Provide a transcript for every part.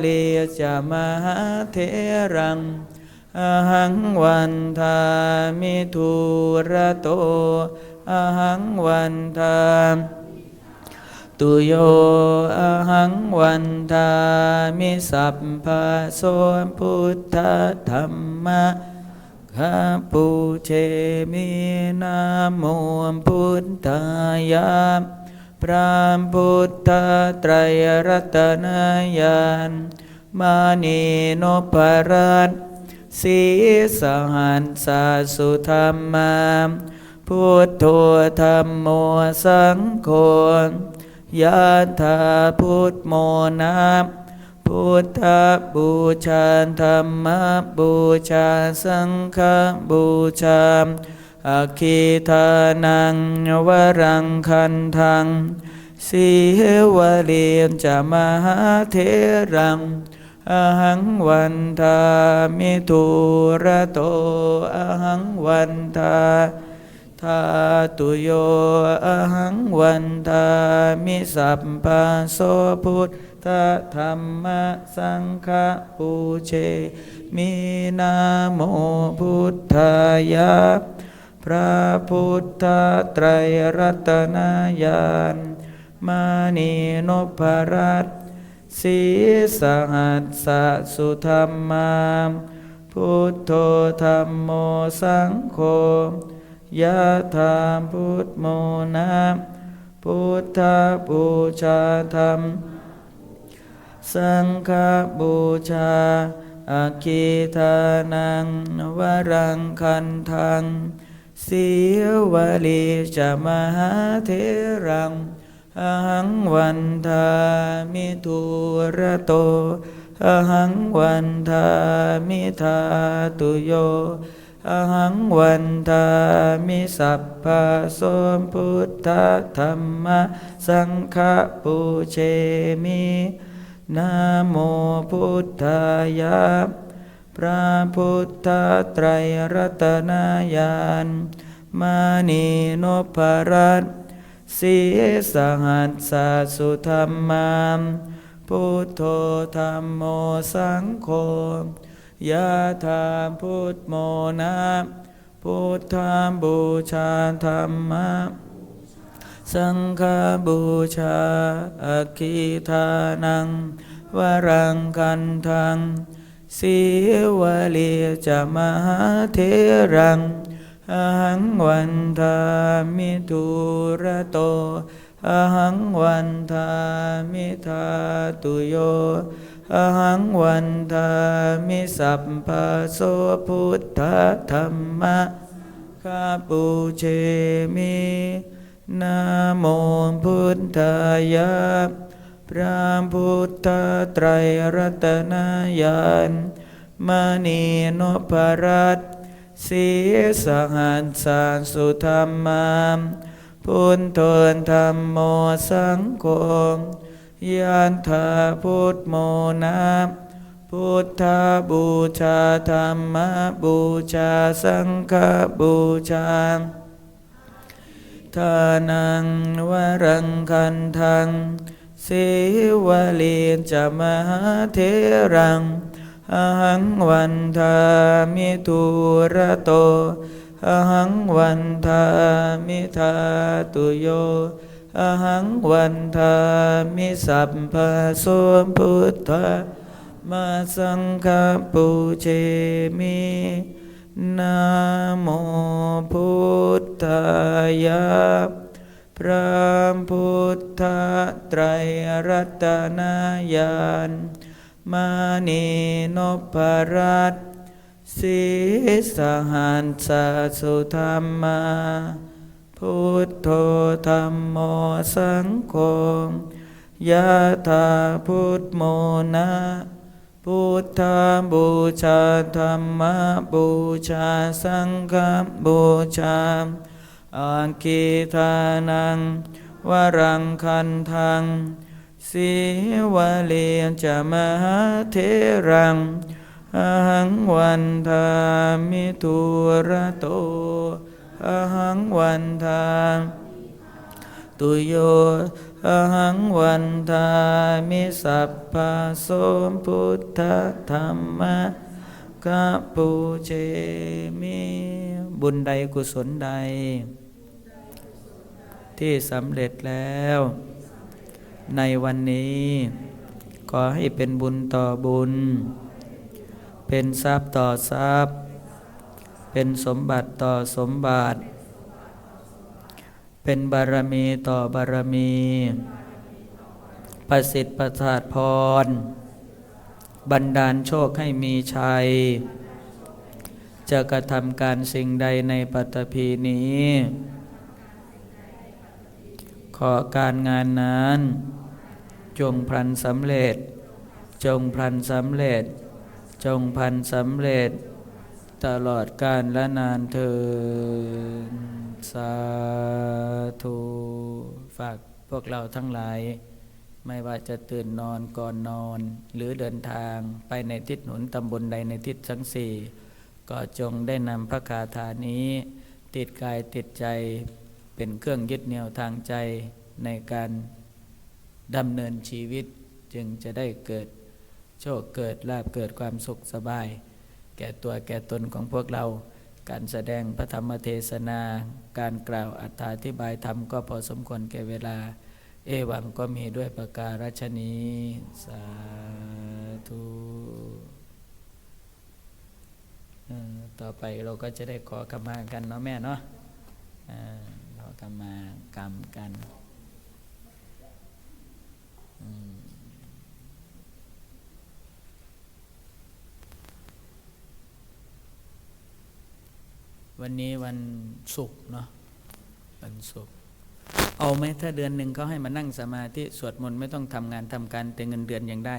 เลียจะมหาเทรังอหังวันทามิทุระโตอหังวันทาตุโยอหังวันทามิสัพพะโสพุทธธรรมะข้าปูเชมินาโมพุทธายา พระพุทธไตรรัตนญาณมานีโนภรัตสีสหันสาสุธรรมาพุทโธธรรมโมสังโฆยะถาพุทธโมนาพุทธบูชาธรรมบูชาสังฆบูชา อคิทานังวรังคันทังสีวเลียนจะมหาเทรังอหังวันทามิทุระโตอหังวันทาทาตุโยอหังวันทามิสัพพะโสพุทธธรรมสังฆปูเชมินาโมพุทธายา พระพุทธไตรรัตนญาณมานีนพรัตสีสหัสสะสุธรรมามพุทโธธรรมโมสังโฆยะธาพุทธโมนาพุทธบูชาธรรม สังฆบูชาอาคิทานังวรังคันทัง สีวลีจะมหาเทรังอหังวันทามิทุระโตอหังวันทามิทาตุโยอหังวันทามิสัพพะสมพุทธธรรมสังฆปูเชมินะโมพุทธายะ พระพุทธไตรรัตนญาณมานีนพรัตสีสหัสสะสุธรรมามพุทโธธรรมโมสังโฆยะธาพุทธโมนะพุทธบูชาธรรมะ สังฆบูชาอคิทานัง วรังกันทัง สีวลีจะมหาเทรังอหังวันทามิทุระโตอหังวันทามิทาตุโยอหังวันทามิสัพพะโสพุทธธรรมะข้าปูเชมินะโมพุทธายะ พระพุทธไตรรัตนญาณมณีนพรัตสีสหันสานสุธรรมามพุทโธธรรมโมสังโฆยันทาพุทธโมนาพุทธบูชาธรรมบูชาสังฆบูชาทานังวรังคันทัง สีวลีจะมหาเทรังอหังวันทามิทุระโตอหังวันทามิทาตุโยอหังวันทามิสัพพะโสมพุทธมาสังฆปูเชมินะโมพุทธายะ พระพุทธไตรรัตนญาณมานีนพรัตสีสหันสสุธรรมา พุทโธธรรมโมสังโฆยะถาพุทโมนะพุทธาบูชาธรรมบูชาสังฆบูชา อาคิทานัง วรังคันทังสีวเลียจะมหาเทรังอหังวันทามิทุระโตอหังวันทาตุโยอหังวันทามิสัพพะสมพุทธธรรมะกะปูเจมิบุญใดกุศลใด ที่สำเร็จแล้ว ในวันนี้ ขอให้เป็นบุญต่อบุญ เป็นทรัพย์ต่อทรัพย์ เป็นสมบัติต่อสมบัติ เป็นบารมีต่อบารมี ประสิทธิ์ประสาทพร บันดาลโชคให้มีชัย จะกระทำการสิ่งใดในปัตตภีนี้ ขอการงานนั้น จงพลันสำเร็จ จงพลันสำเร็จ จงพลันสำเร็จ ตลอดกาลและนานเทินสาธุฝากพวกเราทั้งหลาย ไม่ว่าจะตื่นนอนก่อนนอน หรือเดินทางไปในทิศหนุนตำบลใดในทิศทั้งสี่ก็จงได้นำพระคาถานี้ ติดกายติดใจ เป็นเครื่องยึดเหนี่ยวทางใจในการดำเนินชีวิตจึงจะได้เกิดโชคเกิดลาบเกิดความสุขสบาย แก่ตัวแก่ตนของพวกเรา การแสดงพระธรรมเทศนา การกล่าวอัธาธิบายธรรมก็พอสมควรแก่เวลา เอวังก็มีด้วยประการฉนี้ สาธุต่อไปเราก็จะได้ขอขมากันเนาะแม่เนาะ เอ่อขอขมากรรมกันวันนี้วันศุกร์เนาะวันศุกร์เอาไหมถ้าเดือนหนึ่งเขาให้มานั่งสมาธิสวดมนต์ไม่ต้องทำงานทำการแต่เงินเดือนยังได้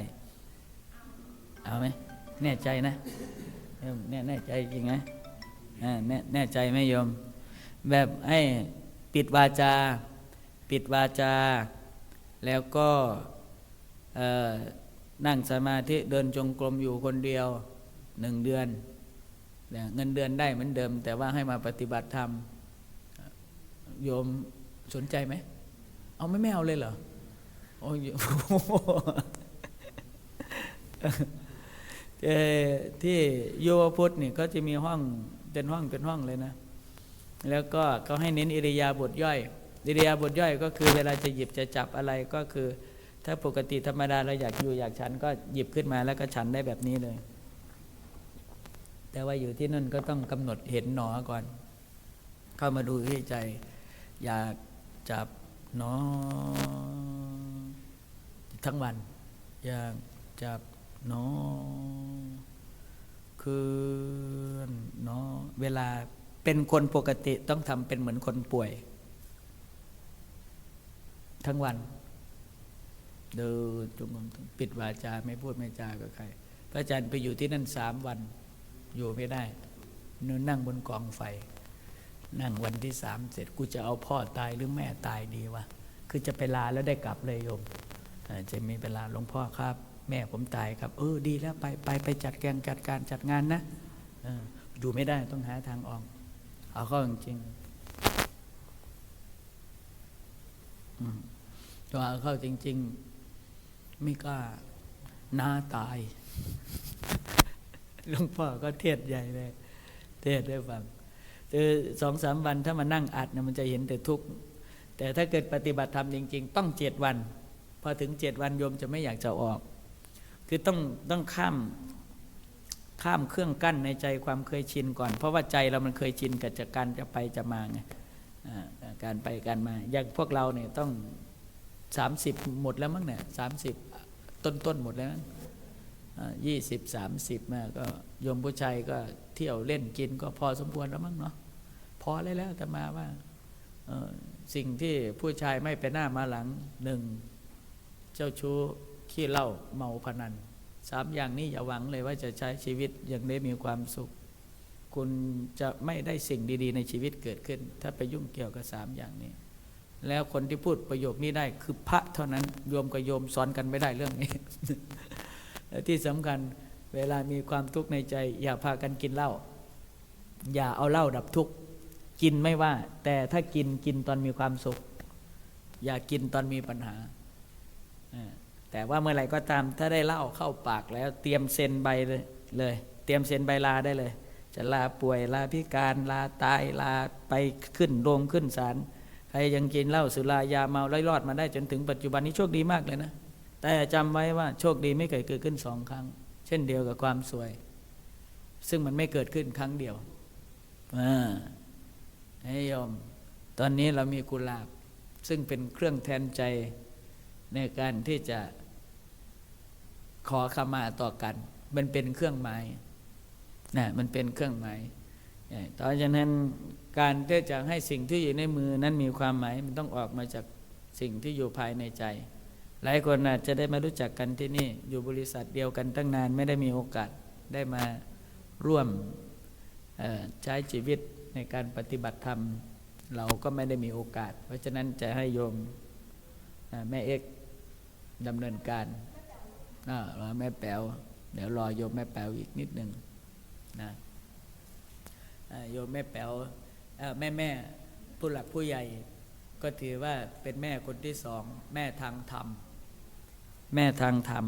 เอาไหมแน่ใจนะแน่แน่ใจจริงไหมแน่แน่ใจไหมโยม แบบให้ ปิดวาจา ปิดวาจา แล้วก็นั่งสมาธิเดินจงกรมอยู่คนเดียวหนึ่งเดือนเงินเดือนได้เหมือนเดิม แต่ว่าให้มาปฏิบัติธรรมโยมสนใจไหม เอาไม่ไม่เอาเลยเหรอโอ้ยเอ่อที่โยพุทธนี่ก็จะมีห้องเป็นห้องเป็นห้องเลยนะ แล้วก็เขาให้เน้นอิริยาบถย่อย อิริยาบถย่อยก็คือเวลาจะหยิบจะจับอะไรก็คือ ถ้าปกติธรรมดาเราอยากอยู่อยากฉันก็หยิบขึ้นมาแล้วก็ฉันได้แบบนี้เลย แต่ว่าอยู่ที่นั่นก็ต้องกำหนดเห็นหนอก่อน เข้ามาดูที่ใจ อยากจับหนอ ทั้งวัน อยากจับหนอ คืนหนอเวลา เป็นคนปกติต้องทำเป็นเหมือนคนป่วย ทั้งวัน เดินจงกรมปิดวาจาไม่พูดไม่จากับใคร พระอาจารย์ไปอยู่ที่นั่นสามวัน อยู่ไม่ได้นนั่งบนกองไฟ นั่งวันที่สามเสร็จกูจะเอาพ่อตายหรือแม่ตายดีวะคือจะไปลาแล้วได้กลับเลยโยมอ่อจะมีเวลาหลวงพ่อครับ แม่ผมตายครับ เออดีแล้วไปไปไปจัดแกงจัดการจัดงานนะอออยู่ไม่ได้ต้องหาทางออก เอาเข้าจริงๆตัวเอาเข้าจริง ๆ ไม่กล้าหน้าตายหลวงพ่อก็เทศใหญ่เลย เทศได้ฟังคือสองสามวันถ้ามานั่งอัดเนี่ยมันจะเห็นแต่ทุกข์แต่ถ้าเกิดปฏิบัติธรรมจริง ๆ ต้องเจ็ดวัน พอถึงเจ็ดวันโยมจะไม่อยากจะออก คือต้องต้องข้าม ข้ามเครื่องกั้นในใจความเคยชินก่อน เพราะว่าใจเรามันเคยชินกับจากการจะไปจะมาไงการไปการมา อย่างพวกเราเนี่ยต้องสามสิบหมดแล้วมั้งเนี่ยสามสิบต้นต้นๆหมดแล้วยี่สิบสามสิบมาก็โยมผู้ชายก็เที่ยวเล่นกินก็พอสมควรแล้วมั้งเนาะพอเลยแล้วแต่มาว่าสิ่งที่ผู้ชายไม่ไปหน้ามาหลังหนึ่งเจ้าชู้ขี้เหล้าเมาพนัน สามอย่างนี้อย่าหวังเลยว่าจะใช้ชีวิตอย่างได้มีความสุข คุณจะไม่ได้สิ่งดี ๆ ในชีวิตเกิดขึ้น ถ้าไปยุ่งเกี่ยวกับสามอย่างนี้ แล้วคนที่พูดประโยคนี้ได้คือพระเท่านั้นโยมกับโยมสอนกันไม่ได้เรื่องนี้และที่สำคัญเวลามีความทุกข์ในใจ อย่าพากันกินเหล้าอย่าเอาเหล้าดับทุกข์กินไม่ว่า แต่ถ้ากินกินตอนมีความสุข อย่ากินตอนมีปัญหา แต่ว่าเมื่อไหร่ก็ตามถ้าได้เหล้าเข้าปากแล้วเตรียมเซ็นใบเลยเลย เตรียมเซ็นใบลาได้เลย จะลาป่วยลาพิการลาตายลาไปขึ้นโรงขึ้นศาลใครยังกินเหล้าสุรายาเมาไล่รอดมาได้จนถึงปัจจุบันนี้โชคดีมากเลยนะ แต่จำไว้ว่าโชคดีไม่เคยเกิดขึ้นสองครั้ง เช่นเดียวกับความสวย ซึ่งมันไม่เกิดขึ้นครั้งเดียวอ่าให้ยอมตอนนี้เรามีกุหลาบ ซึ่งเป็นเครื่องแทนใจในการที่จะ ขอขมาต่อกัน มันเป็นเครื่องหมายนะมันเป็นเครื่องหมายตอนฉะนั้นการที่จะให้สิ่งที่อยู่ในมือนั้นมีความหมายมันต้องออกมาจากสิ่งที่อยู่ภายในใจ หลายคนอาจจะได้มารู้จักกันที่นี่อยู่บริษัทเดียวกันตั้งนานไม่ได้มีโอกาสได้มาร่วมใช้ชีวิตในการปฏิบัติธรรม เราก็ไม่ได้มีโอกาส เพราะฉะนั้นจะให้โยมแม่เอกดำเนินการ รอแม่แป๋วเดี๋ยวรอโยมแม่แป๋วอีกนิดหนึ่งนะโยมแม่แป๋วแม่แม่ผู้หลักผู้ใหญ่ ก็ถือว่าเป็นแม่คนที่สองแม่ทางธรรม แม่ทางธรรม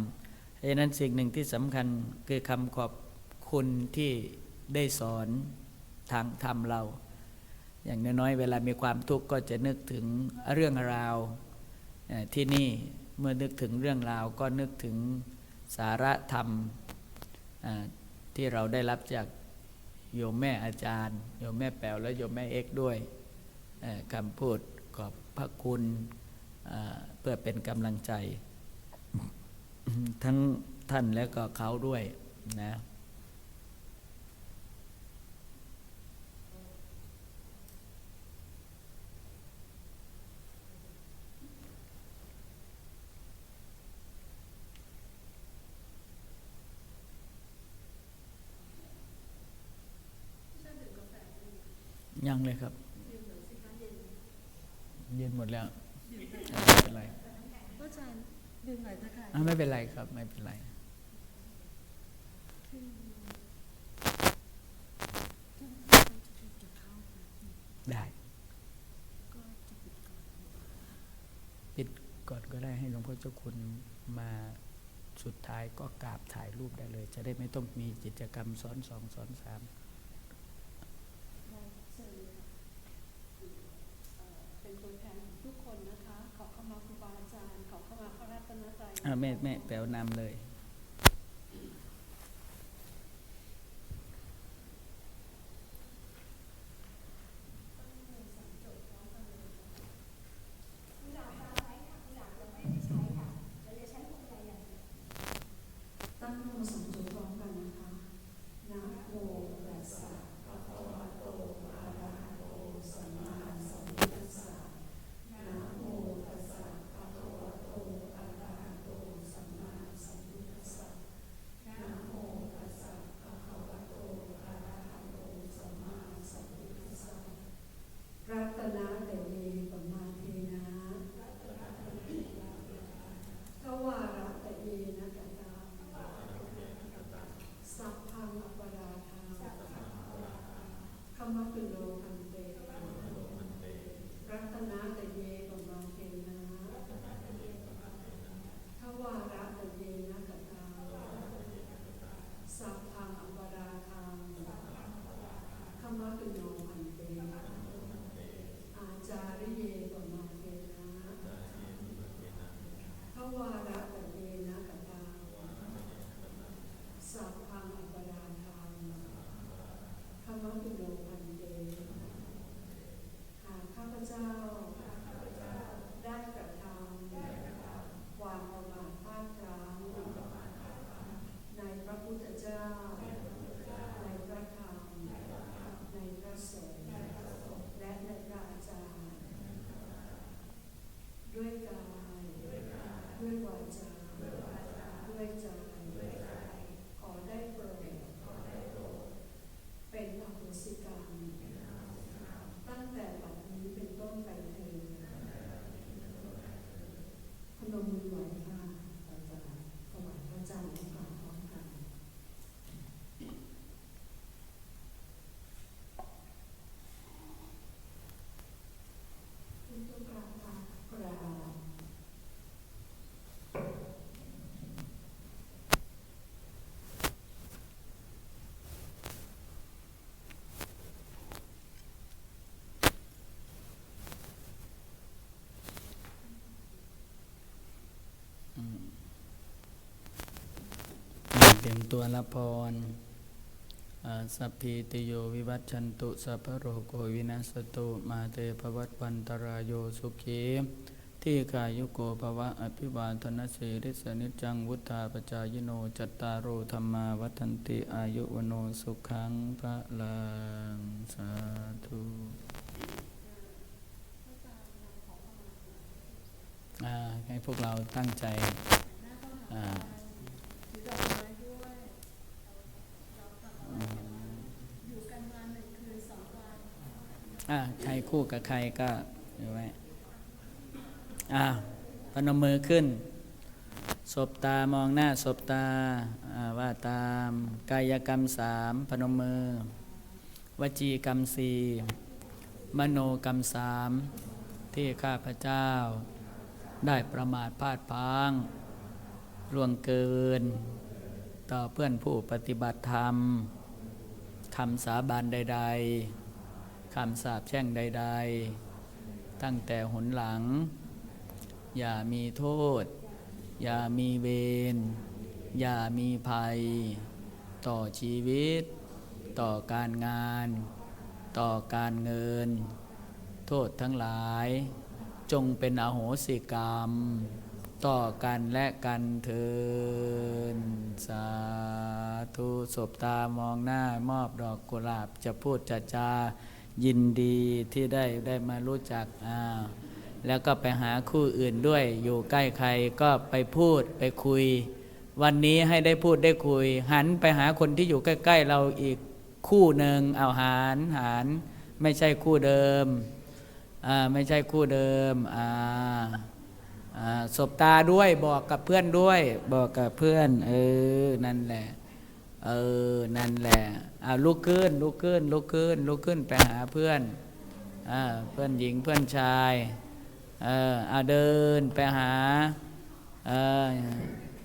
เพราะนั้นสิ่งหนึ่งที่สำคัญคือคำขอบคุณที่ได้สอนทางธรรมเรา อย่างน้อยๆเวลามีความทุกข์ก็จะนึกถึงเรื่องราวที่นี่ เมื่อนึกถึงเรื่องราวก็นึกถึงสาระธรรมที่เราได้รับจากโยมแม่อาจารย์ โยมแม่แป๋วและโยมแม่เอ็กด้วยคำพูดขอบพระคุณเพื่อเป็นกำลังใจ ทั้งท่านและก็เขาด้วยนะ ยังเลยครับ เย็นหมดแล้วไม่เป็นไรพระอาจารย์ดื่มหน่อยนะคะอะไม่เป็นไรครับ ไม่เป็นไรได้ปิดก่อนก็ได้ให้หลวงพ่อเจ้าคุณมาสุดท้ายก็กราบถ่ายรูปได้เลย จะได้ไม่ต้องมีกิจกรรมซ้อนสองซ้อนสาม เป็นตัวแทนของทุก คนนะคะ ขอเข้ามาครูบาอาจารย์ ขอเข้ามาพระรัตนตรัยอะแม่แม่แปลวนำเลย รียมตัวรับพรสัพพิติโยวิวัตชันตุสัพพโรโกวินัสตุ มาเตภวัตวันตรายโยสุขีที่กายุโกภวะอภิวาทนาสีริสนิจังวุธาปจายโนจัตตารโอธรรมาวัฒนติอายุวโนสุขังพระลังสาธุให้พวกเราตั้งใจ อ่าใครคู่กับใครก็ดูไว้อ่าพนมมือขึ้น สบตามองหน้าสบตาว่าตามกายกรรมสามพนมมือ วจีกรรมสี่มโนกรรมสามที่ข้าพเจ้า ได้ประมาทพลาดพังล่วงเกิน ต่อเพื่อนผู้ปฏิบัติธรรมคำสาบานใด ๆำสาปแช่งใด ๆ ตั้งแต่หนหลัง อย่ามีโทษ อย่ามีเวร อย่ามีภัย ต่อชีวิต ต่อการงาน ต่อการเงิน โทษทั้งหลาย จงเป็นอโหสิกรรม ต่อกันและกันเทินสาธุศบตามองหน้ามอบดอกกุหลาบจะพูดจะจา ยินดีที่ได้ได้มารู้จักอ่าแล้วก็ไปหาคู่อื่นด้วย อยู่ใกล้ใครก็ไปพูดไปคุย วันนี้ให้ได้พูดได้คุย หันไปหาคนที่อยู่ใกล้ ๆ เราอีกคู่หนึ่งเอาหารหารไม่ใช่คู่เดิมอ่าไม่ใช่คู่เดิมอ่าอ่าสบตาด้วยบอกกับเพื่อนด้วย บอกกับเพื่อน เออ นั่นแหละ เออ นั่นแหละเอาลุกขึ้น ลุกขึ้น ลุกขึ้น ลุกขึ้นไปหาเพื่อนอ่าเพื่อนหญิงเพื่อนชาย เออเอาเดินไปหา เออ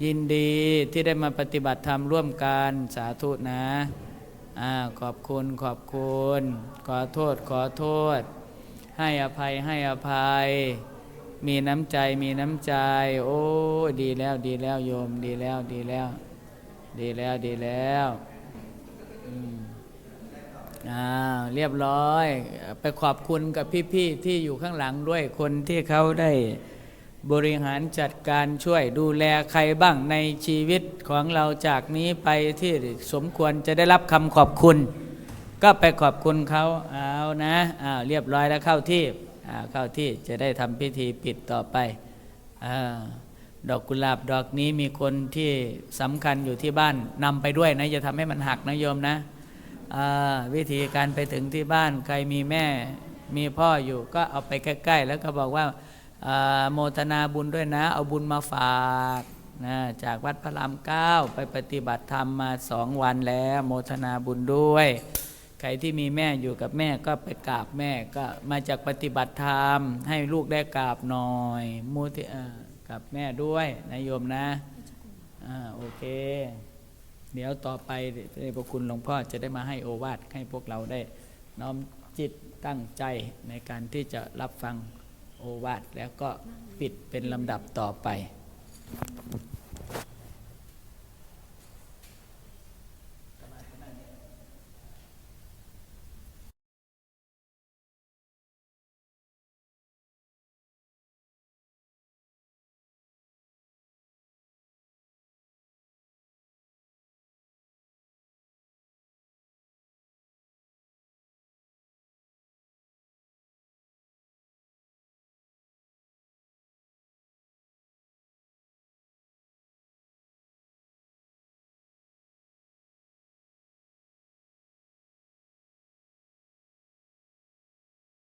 ยินดีที่ได้มาปฏิบัติธรรมร่วมกันสาธุนะอ่าขอบคุณ ขอบคุณ ขอโทษ ขอโทษ ให้อภัย ให้อภัย มีน้ำใจ มีน้ำใจ โอ้ ดีแล้ว ดีแล้ว โยม ดีแล้ว ดีแล้ว ดีแล้วดีแล้วอืมอ้าเรียบร้อย ไปขอบคุณกับพี่ๆที่อยู่ข้างหลังด้วยคนที่เขาได้บริหารจัดการช่วยดูแลใครบ้างในชีวิตของเราจากนี้ไปที่สมควรจะได้รับคำขอบคุณ ก็ไปขอบคุณเขาเอานะอ้าวเรียบร้อยแล้วเข้าที่อ้าวเข้าที่จะได้ทำพิธีปิดต่อไปอา ดอกกุหลาบดอกนี้มีคนที่สำคัญอยู่ที่บ้านนำไปด้วยนะอย่าทำให้มันหักนะโยมนะวิธีการไปถึงที่บ้านใครมีแม่มีพ่ออยู่ก็เอาไปใกล้ ๆ แล้วก็บอกว่าโมทนาบุญด้วยนะ เอาบุญมาฝากนะจากวัดพระรามเก้าไปปฏิบัติธรรมมาสองวันแล้ว โมทนาบุญด้วย ใครที่มีแม่อยู่กับแม่ก็ไปกราบแม่ก็มาจากปฏิบัติธรรม ให้ลูกได้กราบหน่อยมูที่เออ กับแม่ด้วยนายโยมนะอ่าโอเค เดี๋ยวต่อไปในพระคุณหลวงพ่อจะได้มาให้โอวาทให้พวกเราได้ น้อมจิตตั้งใจในการที่จะรับฟังโอวาทแล้วก็ปิดเป็นลำดับต่อไป